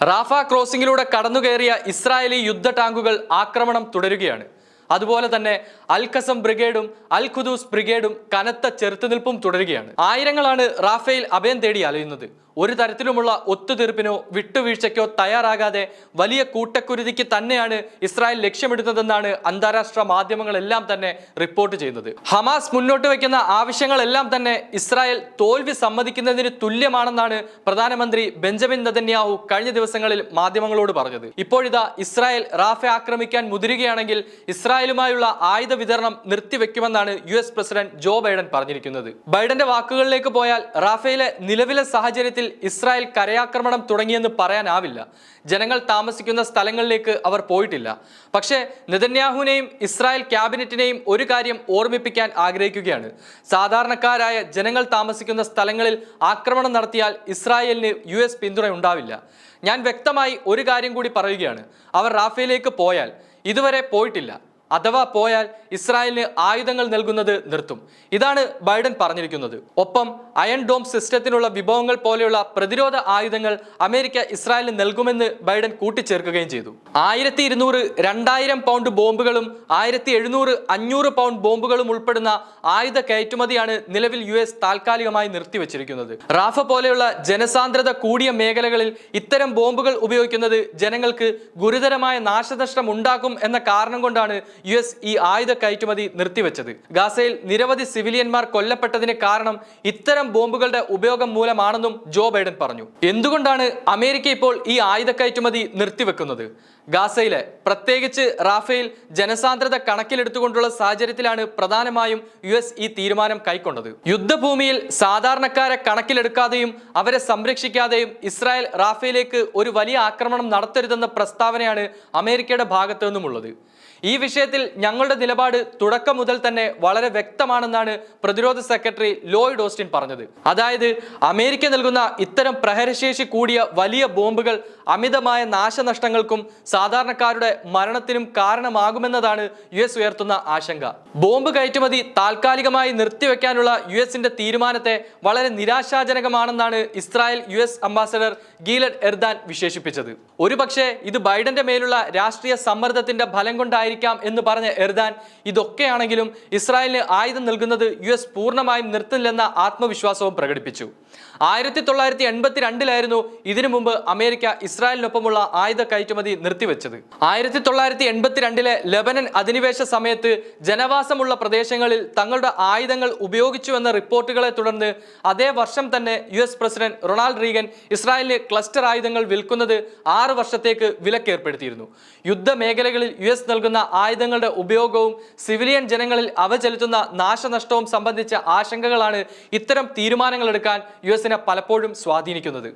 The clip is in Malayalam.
റാഫ ക്രോസിംഗിലൂടെ കടന്നുകയറിയ ഇസ്രായേലി യുദ്ധ ടാങ്കുകൾ ആക്രമണം തുടരുകയാണ്. അതുപോലെ തന്നെ അൽഖസം ബ്രിഗേഡും അൽ ഖുദൂസ് ബ്രിഗേഡും കനത്ത ചെറുത്തുനിൽപ്പും തുടരുകയാണ്. ആയിരങ്ങളാണ് റാഫേൽ അഭയം തേടി അലയുന്നത്. ഒരു തരത്തിലുമുള്ള ഒത്തുതീർപ്പിനോ വിട്ടുവീഴ്ചയ്ക്കോ തയ്യാറാകാതെ വലിയ കൂട്ടക്കുരുതിക്ക് തന്നെയാണ് ഇസ്രായേൽ ലക്ഷ്യമിടുന്നതെന്നാണ് അന്താരാഷ്ട്ര മാധ്യമങ്ങളെല്ലാം തന്നെ റിപ്പോർട്ട് ചെയ്യുന്നത്. ഹമാസ് മുന്നോട്ട് വയ്ക്കുന്ന ആവശ്യങ്ങളെല്ലാം തന്നെ ഇസ്രായേൽ തോൽവി സമ്മതിക്കുന്നതിന് തുല്യമാണെന്നാണ് പ്രധാനമന്ത്രി ബെഞ്ചമിൻ നദന്യാഹു കഴിഞ്ഞ ദിവസങ്ങളിൽ മാധ്യമങ്ങളോട് പറഞ്ഞത്. ഇപ്പോഴിതാ ഇസ്രായേൽ റാഫെ ആക്രമിക്കാൻ മുതിരുകയാണെങ്കിൽ ഇസ്രായേലുമായുള്ള ആയുധ വിതരണം നിർത്തിവെക്കുമെന്നാണ് U S president Joe Biden പറഞ്ഞിരിക്കുന്നത്. ബൈഡന്റെ വാക്കുകളിലേക്ക് പോയാൽ റാഫേലെ നിലവിലെ സാഹചര്യത്തിൽ ഇസ്രായേൽ കരയാക്രമണം തുടങ്ങിയെന്ന് പറയാനാവില്ല. ജനങ്ങൾ താമസിക്കുന്ന സ്ഥലങ്ങളിലേക്ക് അവർ പോയിട്ടില്ല. പക്ഷേ നെതന്യാഹുവിനെയും ഇസ്രായേൽ ക്യാബിനറ്റിനെയും ഒരു കാര്യം ഓർമ്മിപ്പിക്കാൻ ആഗ്രഹിക്കുകയാണ്. സാധാരണക്കാരായ ജനങ്ങൾ താമസിക്കുന്ന സ്ഥലങ്ങളിൽ ആക്രമണം നടത്തിയാൽ ഇസ്രായേലിന് യു എസ് പിന്തുണ ഉണ്ടാവില്ല. ഞാൻ വ്യക്തമായി ഒരു കാര്യം കൂടി പറയുകയാണ്. അവർ റാഫേലേക്ക് പോയാൽ ഇതുവരെ പോയിട്ടില്ല. അഥവാ പോയാൽ ഇസ്രായേലിന് ആയുധങ്ങൾ നൽകുന്നത് നിർത്തും. ഇതാണ് ബൈഡൻ പറഞ്ഞിരിക്കുന്നത്. ഒപ്പം അയൺ ഡോം സിസ്റ്റത്തിനുള്ള വിഭവങ്ങൾ പോലെയുള്ള പ്രതിരോധ ആയുധങ്ങൾ അമേരിക്ക ഇസ്രായേലിന് നൽകുമെന്ന് ബൈഡൻ കൂട്ടിച്ചേർക്കുകയും ചെയ്തു. ആയിരത്തി ഇരുന്നൂറ് രണ്ടായിരം പൗണ്ട് ബോംബുകളും ആയിരത്തി എഴുന്നൂറ് അഞ്ഞൂറ് പൗണ്ട് ബോംബുകളും ഉൾപ്പെടുന്ന ആയുധ കയറ്റുമതിയാണ് നിലവിൽ യു എസ് താൽക്കാലികമായി നിർത്തിവച്ചിരിക്കുന്നത്. റാഫ പോലെയുള്ള ജനസാന്ദ്രത കൂടിയ മേഖലകളിൽ ഇത്തരം ബോംബുകൾ ഉപയോഗിക്കുന്നത് ജനങ്ങൾക്ക് ഗുരുതരമായ നാശനഷ്ടം ഉണ്ടാക്കും എന്ന കാരണം കൊണ്ടാണ് യു എസ് ഈ ആയുധ കയറ്റുമതി നിർത്തിവെച്ചത്. ഗാസയിൽ നിരവധി സിവിലിയന്മാർ കൊല്ലപ്പെട്ടതിന് കാരണം ഇത്തരം ബോംബുകളുടെ ഉപയോഗം മൂലമാണെന്നും ജോ ബൈഡൻ പറഞ്ഞു. എന്തുകൊണ്ടാണ് അമേരിക്ക ഇപ്പോൾ ഈ ആയുധ കയറ്റുമതി നിർത്തിവെക്കുന്നത്? ഗാസയിലെ പ്രത്യേകിച്ച് റാഫേൽ ജനസാന്ദ്രത കണക്കിലെടുത്തുകൊണ്ടുള്ള സാഹചര്യത്തിലാണ് പ്രധാനമായും യു എസ് ഈ തീരുമാനം കൈക്കൊണ്ടത്. യുദ്ധഭൂമിയിൽ സാധാരണക്കാരെ കണക്കിലെടുക്കാതെയും അവരെ സംരക്ഷിക്കാതെയും ഇസ്രായേൽ റാഫേലേക്ക് ഒരു വലിയ ആക്രമണം നടത്തരുതെന്ന പ്രസ്താവനയാണ് അമേരിക്കയുടെ ഭാഗത്തു നിന്നുമുള്ളത് ഈ വിഷയത്തിൽ ഞങ്ങളുടെ നിലപാട് തുടക്കം മുതൽ തന്നെ വളരെ വ്യക്തമാണെന്നാണ് പ്രതിരോധ സെക്രട്ടറി ലോയിഡ് ഓസ്റ്റിൻ പറഞ്ഞത്. അതായത് അമേരിക്ക നൽകുന്ന ഇത്തരം പ്രഹരശേഷി കൂടിയ വലിയ ബോംബുകൾ അമിതമായ നാശനഷ്ടങ്ങൾക്കും സാധാരണക്കാരുടെ മരണത്തിനും കാരണമാകുമെന്നതാണ് യു എസ് ഉയർത്തുന്ന ആശങ്ക. ബോംബ് കയറ്റുമതി താൽക്കാലികമായി നിർത്തിവെക്കാനുള്ള യു എസിന്റെ തീരുമാനത്തെ വളരെ നിരാശാജനകമാണെന്നാണ് Israel U S ambassador Gilad Erdan വിശേഷിപ്പിച്ചത്. ഒരുപക്ഷെ ഇത് ബൈഡന്റെ മേലുള്ള രാഷ്ട്രീയ സമ്മർദ്ദത്തിന്റെ ഫലം കൊണ്ടായിരിക്കാം എന്ന് പറഞ്ഞ എർദാൻ ഇതൊക്കെയാണെങ്കിലും ഇസ്രായേലിന് ആയുധം നൽകുന്നത് യു എസ് പൂർണമായും നിർത്തില്ലെന്ന ആത്മവിശ്വാസവും പ്രകടിപ്പിച്ചു. ആയിരത്തി തൊള്ളായിരത്തി എൺപത്തി രണ്ടിലായിരുന്നു ഇതിനു മുമ്പ് അമേരിക്ക ഇസ്രായേലിനൊപ്പമുള്ള ആയുധ കയറ്റുമതി നിർത്തിവെച്ചത്. ആയിരത്തി തൊള്ളായിരത്തി എൺപത്തിരണ്ടിലെ ലെബനൻ അധിനിവേശ സമയത്ത് ജനവാസമുള്ള പ്രദേശങ്ങളിൽ തങ്ങളുടെ ആയുധങ്ങൾ ഉപയോഗിച്ചുവെന്ന റിപ്പോർട്ടുകളെ തുടർന്ന് അതേ വർഷം തന്നെ U S president Ronald Reagan ഇസ്രായേലിന് ക്ലസ്റ്റർ ആയുധങ്ങൾ വിൽക്കുന്നത് ആറ് വർഷത്തേക്ക് വിലക്കേർപ്പെടുത്തിയിരുന്നു. യുദ്ധമേഖലകളിൽ യു എസ് നൽകുന്ന ആയുധങ്ങളുടെ ഉപയോഗവും സിവിലിയൻ ജനങ്ങളിൽ അവ ചെലുത്തുന്ന നാശനഷ്ടവും സംബന്ധിച്ച ആശങ്കകളാണ് ഇത്തരം തീരുമാനങ്ങളെടുക്കാൻ യു എസിനെ പലപ്പോഴും സ്വാധീനിക്കുന്നത്.